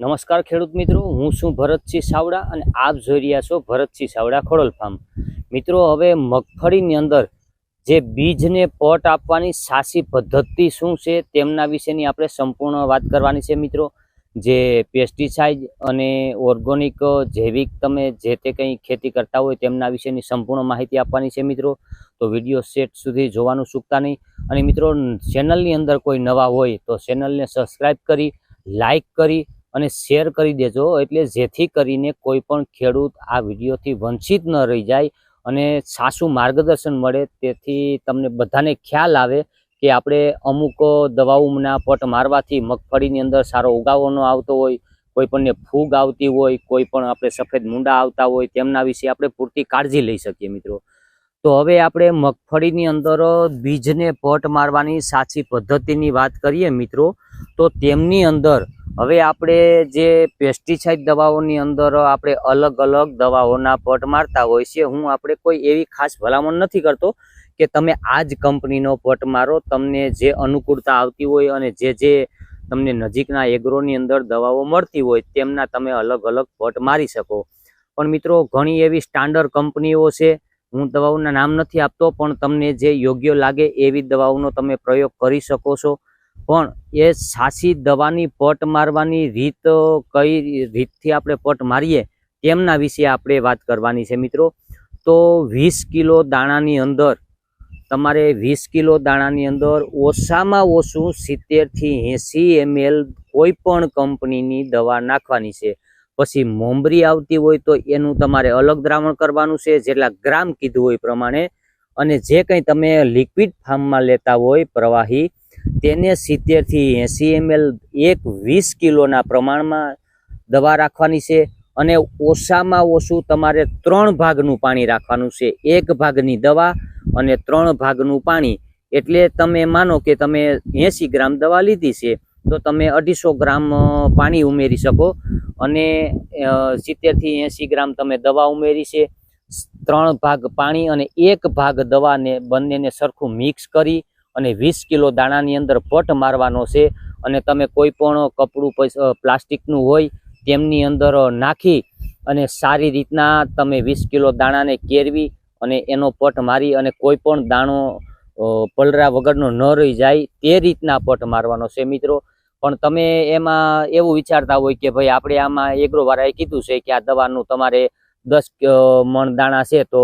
નમસ્કાર ખેડૂત મિત્રો, હું છું ભરતસિંહ સાવડા અને આપ જોઈ રહ્યા છો ભરતસિંહ સાવડા ખોડલ ફાર્મ. મિત્રો, હવે મગફળીની અંદર જે બીજને પોટ આપવાની સાચી પદ્ધતિ શું છે તેમના વિશેની આપણે સંપૂર્ણ વાત કરવાની છે મિત્રો. જે પેસ્ટિસાઇડ અને ઓર્ગોનિક જૈવિક તમે જે તે કંઈ ખેતી કરતા હોય તેમના વિશેની સંપૂર્ણ માહિતી આપવાની છે મિત્રો. તો વીડિયો સેટ સુધી જોવાનું ચૂકતા નહીં. અને મિત્રો, ચેનલની અંદર કોઈ નવા હોય તો ચેનલને સબસ્ક્રાઈબ કરી લાઈક કરી અને શેર કરી દેજો, એટલે જેથી કરીને કોઈ પણ ખેડૂત આ વિડીયોથી વંચિત ન રહી જાય અને સાસું માર્ગદર્શન મળે. તેથી તમને બધાને ખ્યાલ આવે કે આપણે અમુક દવાઓના પટ મારવાથી મગફળીની અંદર સારો ઉગાવો ન આવતો હોય, કોઈ પણને ફૂગ આવતી હોય, કોઈ પણ આપણે સફેદ મૂંડા આવતા હોય, તેમના વિશે આપણે પૂરતી કાળજી લઈ શકીએ મિત્રો. તો હવે આપણે મગફળીની અંદર બીજને પટ મારવાની સાચી પદ્ધતિની વાત કરીએ મિત્રો. તો તેમની અંદર હવે આપણે જે પેસ્ટિસાઇડ દવાઓની અંદર આપણે અલગ અલગ દવાઓના પટ મારતા હોય છે, હું આપણે કોઈ એવી ખાસ ભલામણ નથી કરતો કે તમે આ જ કંપનીનો પટ મારો, તમને જે અનુકૂળતા આવતી હોય અને જે જે તમને નજીકના એગ્રોની અંદર દવાઓ મળતી હોય તેમના તમે અલગ અલગ પટ મારી શકો. પણ મિત્રો, ઘણી એવી સ્ટાન્ડર્ડ કંપનીઓ છે, હું દવાઓના નામ નથી આપતો, પણ તમને જે યોગ્ય લાગે એવી દવાઓનો તમે પ્રયોગ કરી શકો છો. પણ એ સાચી દવાની પટ મારવાની રીત કઈ રીતથી આપણે પટ મારીએ તેમના વિશે આપણે વાત કરવાની છે મિત્રો. તો વીસ કિલો દાણાની અંદર, તમારે વીસ કિલો દાણાની અંદર ઓછામાં ઓછું સિત્તેરથી એંસી એમએલ કોઈ પણ કંપનીની દવા નાખવાની છે. પછી મોમરી આવતી હોય તો એનું તમારે અલગ દ્રાવણ કરવાનું છે, જેટલા ગ્રામ કીધું હોય પ્રમાણે. અને જે કંઈ તમે લિક્વિડ ફાર્મમાં લેતા હોય પ્રવાહી તેને સિત્તેરથી એંસી એમએલ એક વીસ કિલોના પ્રમાણમાં દવા રાખવાની છે અને ઓછામાં ઓછું તમારે ત્રણ ભાગનું પાણી રાખવાનું છે. એક ભાગની દવા અને ત્રણ ભાગનું પાણી. એટલે તમે માનો કે તમે એંસી ગ્રામ દવા લીધી છે, તો તમે અઢીસો ગ્રામ પાણી ઉમેરી શકો અને સિત્તેરથી એંસી ગ્રામ તમે દવા ઉમેરી છે. ત્રણ ભાગ પાણી અને એક ભાગ દવાને બંનેને સરખું મિક્સ કરી અને વીસ કિલો દાણાની અંદર પટ મારવાનો છે. અને તમે કોઈ પણ કપડું પ્લાસ્ટિકનું હોય તેમની અંદર નાખી અને સારી રીતના તમે વીસ કિલો દાણાને કેરવી અને એનો પટ મારી અને કોઈ પણ દાણો પલરા વગરનો ન રહી જાય તે રીતના પટ મારવાનો છે મિત્રો. પણ તમે એમાં એવું વિચારતા હોય કે ભાઈ આપણે આમાં એગ્રોવાળાએ કીધું છે કે આ દવાનું તમારે દસ મણ દાણા છે તો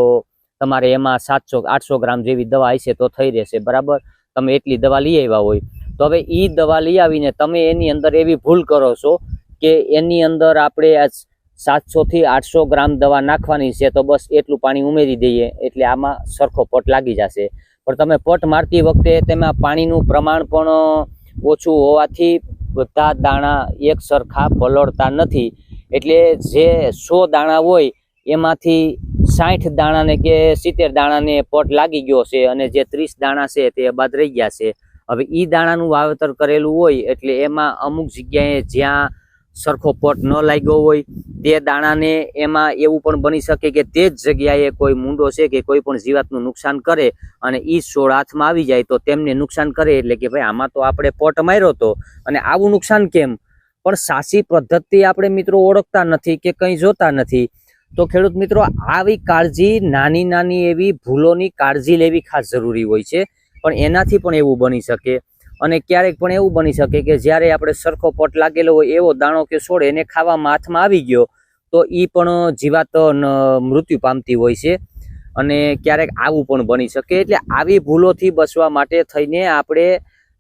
તમારે એમાં સાતસો, આઠસો ગ્રામ જેવી દવા હશે તો થઈ રહેશે. બરાબર? તમે એટલી દવા લઈ આવ્યા હોય. તો હવે એ દવા લઈ આવીને તમે એની અંદર એવી ભૂલ કરો છો કે એની અંદર આપણે આ સાતસોથી આઠસો ગ્રામ દવા નાખવાની છે તો બસ એટલું પાણી ઉમેરી દઈએ એટલે આમાં સરખો પટ લાગી જશે. પણ તમે પટ મારતી વખતે તેમાં પાણીનું પ્રમાણ પણ ઓછું હોવાથી બધા દાણા એક સરખા પલળતા નથી. એટલે જે સો દાણા હોય એમાંથી સાઠ દાણાને કે સિત્તેર દાણાને પોટ લાગી ગયો છે અને જે ત્રીસ દાણા છે તે બાદ રહી ગયા છે. હવે એ દાણાનું વાવેતર કરેલું હોય એટલે એમાં અમુક જગ્યાએ જ્યાં સરખો પોટ ન લાગ્યો હોય, તે દાણાને એમાં એવું પણ બની શકે કે તે જ જગ્યાએ કોઈ મૂંડો છે કે કોઈ પણ જીવાતનું નુકસાન કરે અને એ છોડ હાથમાં આવી જાય તો તેમને નુકસાન કરે એટલે કે ભાઈ આમાં તો આપણે પોટ માર્યો તો. અને આવું નુકસાન કેમ? પણ સાચી પદ્ધતિ આપણે મિત્રો ઓળખતા નથી કે કંઈ જોતા નથી. તો ખેડૂત મિત્રો, આવી કાળજી, નાની નાની એવી ભૂલોની કાળજી લેવી ખાસ જરૂરી હોય છે, પણ એનાથી પણ એવું બની શકે. અને ક્યારેક પણ એવું બની શકે કે જ્યારે આપણે સરખો પટ લાગેલો હોય, એવો દાણો કે છોડ એને ખાવામાં હાથમાં આવી ગયો, તો એ પણ જીવાત મૃત્યુ પામતી હોય છે. અને ક્યારેક આવું પણ બની શકે. એટલે આવી ભૂલોથી બચવા માટે થઈને આપણે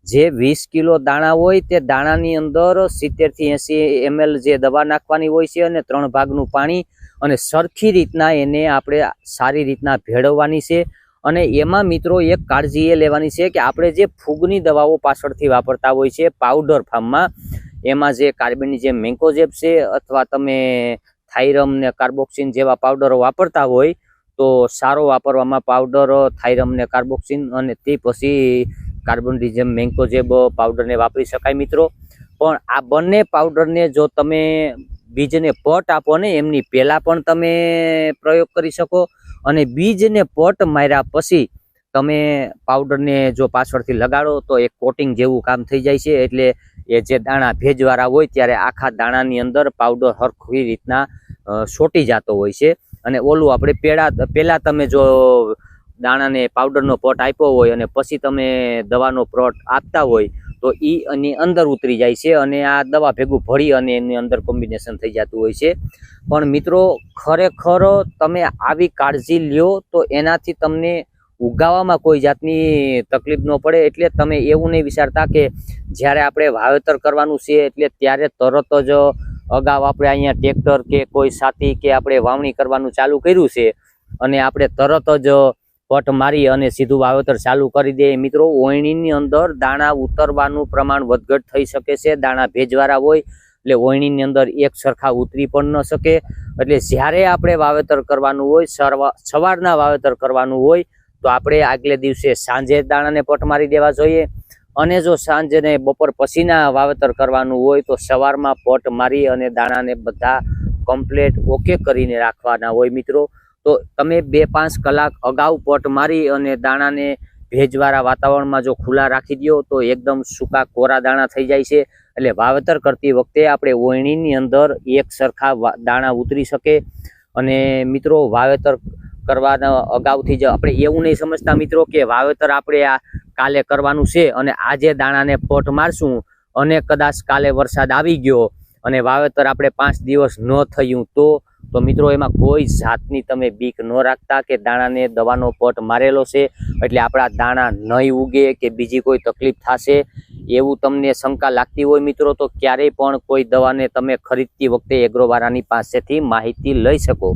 જે વીસ કિલો દાણા હોય, તે દાણાની અંદર સિત્તેરથી એંસી એમએલ જે દવા નાખવાની હોય છે અને ત્રણ ભાગનું પાણી અને સરખી રીતના એને આપણે સારી રીતના ભેળવવાની છે. અને એમાં મિત્રો એક કાળજી એ લેવાની છે કે આપણે જે ફૂગની દવાઓ પાછળથી વાપરતા હોય છે, પાવડર ફાર્મમાં, એમાં જે કાર્બનની જે મેન્કોજેબ છે અથવા તમે થાઇરમ ને કાર્બોક્સિન જેવા પાવડરો વાપરતા હોય, તો સારો વાપરવામાં પાવડર, થાઇરમ ને કાર્બોક્સિન અને તે પછી કાર્બનની જેમ મેન્કોજેબ પાવડરને વાપરી શકાય મિત્રો. પણ આ બંને પાવડરને જો તમે બીજને પટ આપો ને એમની પહેલાં પણ તમે પ્રયોગ કરી શકો. અને બીજને પોટ માર્યા પછી તમે પાવડરને જો પાછળથી લગાડો તો એક કોટિંગ જેવું કામ થઈ જાય છે. એટલે એ જે દાણા ભેજવાળા હોય ત્યારે આખા દાણાની અંદર પાવડર હરખી રીતના સોટી જતો હોય છે. અને ઓલું આપણે પેળા પહેલાં તમે જો દાણાને પાવડરનો પોટ આપ્યો હોય અને પછી તમે દવાનો પોટ આપતા હોય તો એ એની અંદર ઉતરી જાય છે અને આ દવા ભેગું ભળી અને એની અંદર કોમ્બિનેશન થઈ જતું હોય છે. પણ મિત્રો, ખરેખર તમે આવી કાળજી લ્યો તો એનાથી તમને ઉગાવામાં કોઈ જાતની તકલીફ ન પડે. એટલે તમે એવું નહીં વિચારતા કે જ્યારે આપણે વાવેતર કરવાનું છે એટલે ત્યારે તરત જ અગાઉ આપણે અહીંયા ટ્રેક્ટર કે કોઈ સાથી કે આપણે વાવણી કરવાનું ચાલુ કર્યું છે અને આપણે તરત જ પટ મારી અને સીધું વાવેતર ચાલુ કરી દે. મિત્રો ઓયણીની અંદર દાણા ઉતરવાનું પ્રમાણ વધઘટ થઈ શકે છે. દાણા ભેજવાળા હોય, એટલે ઓયણીની અંદર એક સરખા ઉતરી પણ ન શકે. એટલે જ્યારે આપણે વાવેતર કરવાનું હોય સવારના વાવેતર કરવાનું હોય, તો આપણે આગલે દિવસે સાંજે દાણાને પટ મારી દેવા જોઈએ. અને જો સાંજે બપોર પછીના વાવેતર કરવાનું હોય, તો સવારમાં પટ મારી અને દાણાને બધા કમ્પ્લેટ ઓકે કરીને રાખવાના હોય, મિત્રો. તો તમે બે પાંચ કલાક અગાઉ પટ મારી અને દાણાને ભેજવાળા વાતાવરણમાં જો ખુલ્લા રાખી દો તો એકદમ સૂકા કોરા દાણા થઈ જાય છે. એટલે વાવેતર કરતી વખતે આપણે ઓયણીની અંદર એક સરખા દાણા ઉતરી શકે. અને મિત્રો, વાવેતર કરવાના અગાઉથી જ આપણે એવું નહીં સમજતા મિત્રો કે વાવેતર આપણે આ કાલે કરવાનું છે અને આજે દાણાને પોટ મારશું અને કદાચ કાલે વરસાદ આવી ગયો. અને વાવેતર આપણે પાંચ દિવસ ન થયું તો તો મિત્રો એમાં કોઈ જાતની તમે બીક ન રાખતા કે દાણાને દવાનો પટ મારેલો છે, એટલે આપણા દાણા નહીં ઉગે કે બીજી કોઈ તકલીફ થશે, એવું તમને શંકા લાગતી હોય મિત્રો, તો ક્યારેય પણ કોઈ દવાને તમે ખરીદતી વખતે એગ્રોવાળાની પાસેથી માહિતી લઈ શકો.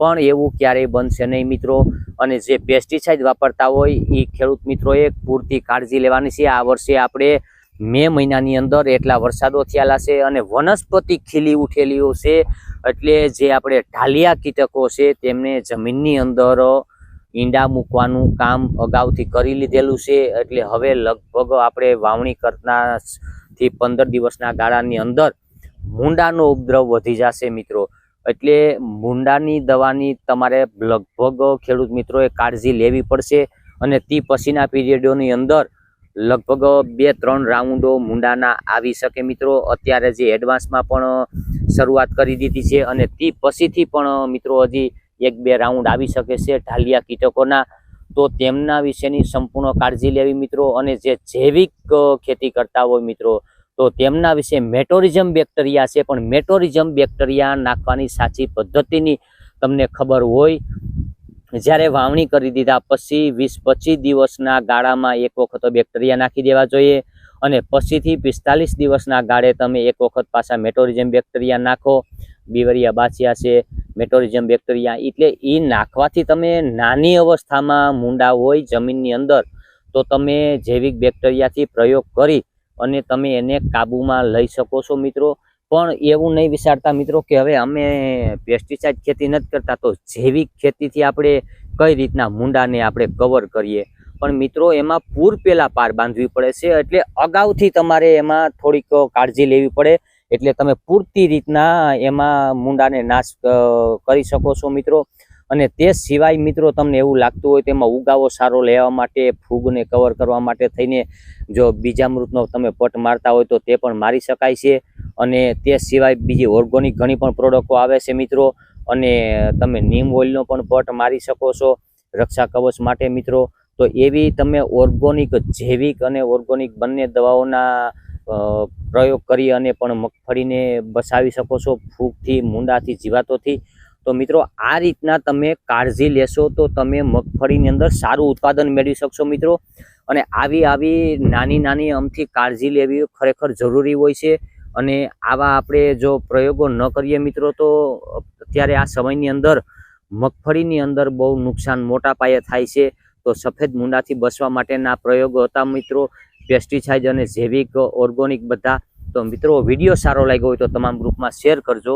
પણ એવું ક્યારેય બનશે નહીં મિત્રો, અને જે પેસ્ટિસાઇડ વાપરતા હોય એ ખેડૂત મિત્રોએ પૂરતી કાળજી લેવાની છે. આ વર્ષે આપણે મે મહિનાની અંદર એટલા વરસાદો થયેલા છે અને વનસ્પતિ ખીલી ઉઠેલીઓ છે એટલે જે આપણે ઢાલિયા કીટકો છે તેમને જમીનની અંદર ઈંડા મૂકવાનું કામ અગાઉથી કરી લીધેલું છે એટલે હવે લગભગ આપણે વાવણી કરતા થી પંદર દિવસના ગાળાની અંદર મૂંડાનો ઉપદ્રવ વધી જશે મિત્રો. એટલે મૂંડાની દવાની તમારે લગભગ ખેડૂત મિત્રોએ કાળજી લેવી પડશે અને તે પછીના પીરિયડોની અંદર લગભગ બે ત્રણ રાઉન્ડો મૂંડાના આવી શકે મિત્રો. અત્યારે જે એડવાન્સમાં પણ શરૂઆત કરી દીધી છે અને તે પછીથી પણ મિત્રો હજી એક બે રાઉન્ડ આવી શકે છે ઢાલિયા કીટકોના. તો તેમના વિશેની સંપૂર્ણ કાળજી લેવી મિત્રો અને જે જૈવિક ખેતી કરતા હોય મિત્રો, તો તેમના વિશે મેટોરિઝમ બેક્ટેરિયા છે. પણ મેટોરિઝમ બેક્ટેરિયા નાખવાની સાચી પદ્ધતિની તમને ખબર હોય જ્યારે વાવણી કરી દીધા પછી વીસ પચીસ દિવસના ગાળામાં એક વખત બેક્ટેરિયા નાખી દેવા જોઈએ અને પછીથી પિસ્તાલીસ દિવસના ગાળે તમે એક વખત પાછા મેટોરિઝમ બેક્ટેરિયા નાખો. બીવરિયા બાચિયા છે મેટોરિઝમ બેક્ટેરિયા એટલે એ નાખવાથી તમે નાની અવસ્થામાં મૂંડા હોય જમીનની અંદર, તો તમે જૈવિક બેક્ટેરિયાથી પ્રયોગ કરી અને તમે એને કાબૂમાં લઈ શકો છો મિત્રો. પણ એવું નહીં વિચારતા મિત્રો કે હવે અમે પેસ્ટિસાઇડ ખેતી નથી કરતા તો જૈવિક ખેતીથી આપણે કઈ રીતના મૂંડાને આપણે કવર કરીએ? પણ મિત્રો એમાં પૂર પેલા પાર બાંધવી પડે છે એટલે અગાઉથી તમારે એમાં થોડીક કાળજી લેવી પડે. એટલે તમે પૂરતી રીતના એમાં મૂંડાને નાશ કરી શકો છો મિત્રો. અને તે સિવાય મિત્રો તમને એવું લાગતું હોય તેમાં ઉગાવો સારો લેવા માટે, ફૂગને કવર કરવા માટે થઈને જો બીજામૃતનો તમે પટ મારતા હોય તો તે પણ મારી શકાય છે. અને તે સિવાય બીજી ઓર્ગોનિક ઘણી પણ પ્રોડક્ટો આવે છે મિત્રો. અને તમે નીમ ઓઇલનો પણ પટ મારી શકો છો રક્ષા કવચ માટે મિત્રો. તો એવી તમે ઓર્ગોનિક જૈવિક અને ઓર્ગોનિક બંને દવાઓના પ્રયોગ કરી અને પણ મગફળીને બચાવી શકો છો ફૂગથી, મૂંડાથી, જીવાતોથી. તો મિત્રો, આ રીતના તમે કાળજી લેશો તો તમે મગફળીની અંદર સારું ઉત્પાદન મેળવી શકશો મિત્રો. અને આવી આવી નાની નાની અમથી કાળજી લેવી ખરેખર જરૂરી હોય છે. અને આવા આપણે જો પ્રયોગો ન કરીએ મિત્રો, તો અત્યારે આ સમયની અંદર મગફળીની અંદર બહુ નુકસાન મોટા પાયે થાય છે. તો સફેદ મૂંડાથી બચવા માટેના પ્રયોગો હતા મિત્રો, પેસ્ટિસાઇડ અને જૈવિક ઓર્ગોનિક બધા. તો મિત્રો, વીડિયો સારો લાગ્યો હોય તો તમામ ગ્રુપમાં શેર કરજો.